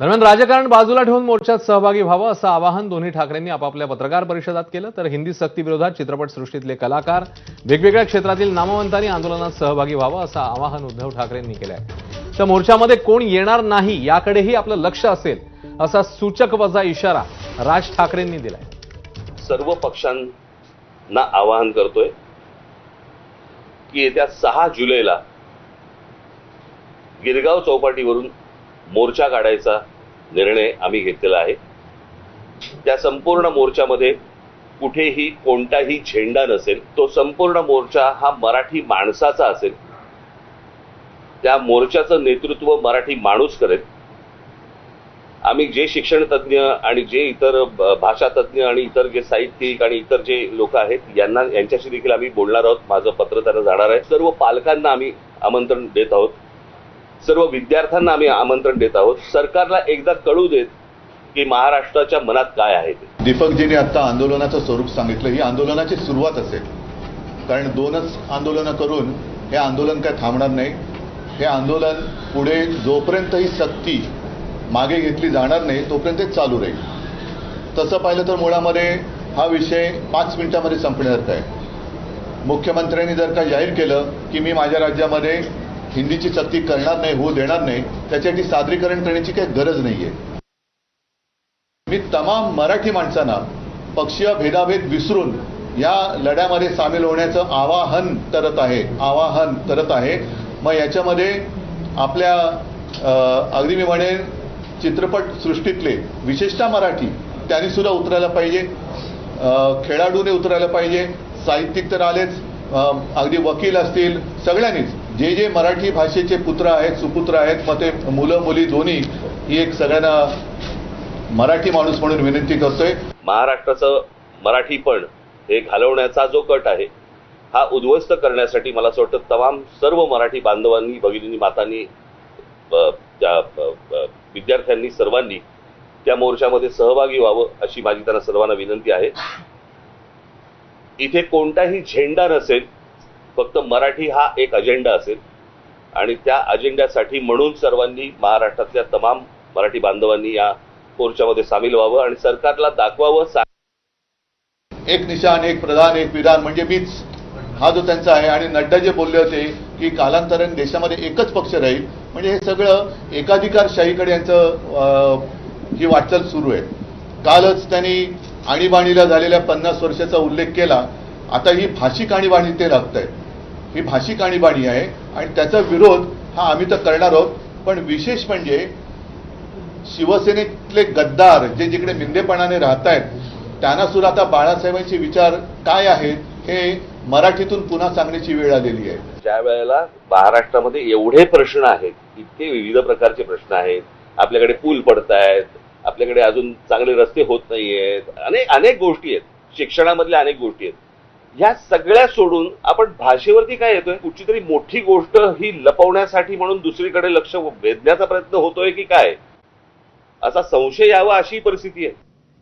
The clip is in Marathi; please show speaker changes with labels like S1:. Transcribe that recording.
S1: दरम्यान राजकारण बाजूला ठेवून मोर्चात सहभागी व्हावं असं आवाहन दोन्ही ठाकरेंनी आपापल्या पत्रकार परिषदात केलं. तर हिंदी सक्तीविरोधात चित्रपटसृष्टीतले कलाकार वेगवेगळ्या क्षेत्रातील नामवंतांनी आंदोलनात सहभागी व्हावं असं आवाहन उद्धव ठाकरेंनी केलं आहे तर मोर्चामध्ये कोण येणार नाही याकडेही आपलं लक्ष असेल असा सूचक वजा इशारा राज ठाकरेंनी दिलाय.
S2: सर्व पक्षांना आवाहन करतोय की येत्या सहा जुलैला गिरगाव चौपाटीवरून मोर्चा काढायचा निर्णय आम्ही घेतलेला आहे. त्या संपूर्ण मोर्चामध्ये कुठेही कोणताही झेंडा नसेल तो संपूर्ण मोर्चा हा मराठी माणसाचा असेल. त्या मोर्चाचं नेतृत्व मराठी माणूस करेल. आम्ही जे शिक्षण तज्ज्ञ आणि जे इतर भाषा तज्ज्ञ आणि इतर जे साहित्यिक आणि इतर जे लोक आहेत यांना यांच्याशी देखील आम्ही बोलणार आहोत. माझं पत्र त्यांना जाणार आहे. सर्व पालकांना आम्ही आमंत्रण देत आहोत. सर्व विद्यार्थ्यांना आम्ही आमंत्रण देत आहोत. सरकारला एकदा कळू देत की महाराष्ट्राच्या मनात काय आहे ते.
S3: दीपकजींनी आता आंदोलनाचं स्वरूप सांगितलं. ही आंदोलनाची सुरुवात असेल. कारण दोनच आंदोलनं करून हे आंदोलन काय थांबणार नाही. हे आंदोलन पुढे जोपर्यंत ही सक्ती मागे घेतली जाणार नाही तोपर्यंत ते चालू राहील. तसं पाहिलं तर मुळामध्ये हा विषय पाच मिनिटामध्ये संपण्यासारखा आहे. मुख्यमंत्र्यांनी जर का जाहीर केलं की मी माझ्या राज्यामध्ये हिंदीची सक्ती करणार नाही होऊ देणार नाही त्याच्यासाठी सादरीकरण करण्याची काही गरज नाही आहे मी तमाम मराठी माणसांना पक्षीय भेदाभेद विसरून या लढ्यामध्ये सामील होण्याचं आवाहन करत आहे आवाहन करत आहे. मग याच्यामध्ये आपल्या अगदी मी म्हणेन चित्रपट सृष्टीतले विशेषतः मराठी त्यांनी सुद्धा उतरायला पाहिजे. खेळाडूने उतरायला पाहिजे. साहित्यिक तर आलेच. अगदी वकील असतील सगळ्यांनीच. जे जे मराठी भाषेचे पुत्र आहेत सुपुत्र आहेत मग ते मुलं मुली दोन्ही ही एक सगळ्यांना मराठी माणूस म्हणून विनंती करतोय.
S2: महाराष्ट्राचं मराठीपण हे घालवण्याचा जो कट आहे हा उद्ध्वस्त करण्यासाठी मला असं वाटतं तमाम सर्व मराठी बांधवांनी भगिनींनी मातांनी विद्यार्थ्यांनी सर्वांनी त्या मोर्चामध्ये सहभागी व्हावं अशी माझी त्यांना सर्वांना विनंती आहे. इथे कोणताही झेंडा नसेल फक्त मराठी हा एक अजेंडा असेल. आणि त्या अजेंड्यासाठी म्हणून सर्वांनी महाराष्ट्रातल्या तमाम मराठी बांधवांनी या मोर्चामध्ये सामील व्हावं आणि सरकारला दाखवावं.
S3: एक निशाण एक प्रधान एक विधान म्हणजे मीच. हा जो त्यांचा आहे आणि नड्डा जे बोलले होते की कालांतराने देशामध्ये एकच पक्ष राहील म्हणजे हे सगळं एकाधिकारशाहीकडे यांचं अं, ही वाटचाल सुरू आहे. कालच त्यांनी आणीबाणीला झालेल्या पन्नास वर्षाचा उल्लेख केला. आता ही भाषिक आणीबाणी ते लागत आहे ही भाषिक आणीबाणी आहे आणि त्याचा विरोध हा आम्ही तर करणार आहोत. पण विशेष म्हणजे शिवसेनेतले गद्दार जे जिकडे मिंदेपणाने राहत आहेत त्यांना सुद्धा आता बाळासाहेबांचे विचार काय आहेत हे मराठीतून पुन्हा सांगण्याची वेळ आलेली आहे.
S2: ज्या वेळेला महाराष्ट्रामध्ये एवढे प्रश्न आहेत इतके विविध प्रकारचे प्रश्न आहेत आपल्याकडे पूल पडत आहेत आपल्याकडे अजून चांगले रस्ते होत नाहीयेत अनेक अनेक गोष्टी आहेत. शिक्षणामधल्या अनेक गोष्टी आहेत. ह्या सगळ्या सोडून आपण भाषेवरती काय येतोय? कुठची तरी मोठी गोष्ट ही लपवण्यासाठी म्हणून दुसरीकडे लक्ष वेधण्याचा प्रयत्न होतोय की काय? असा संशय यावा अशी परिस्थिती आहे.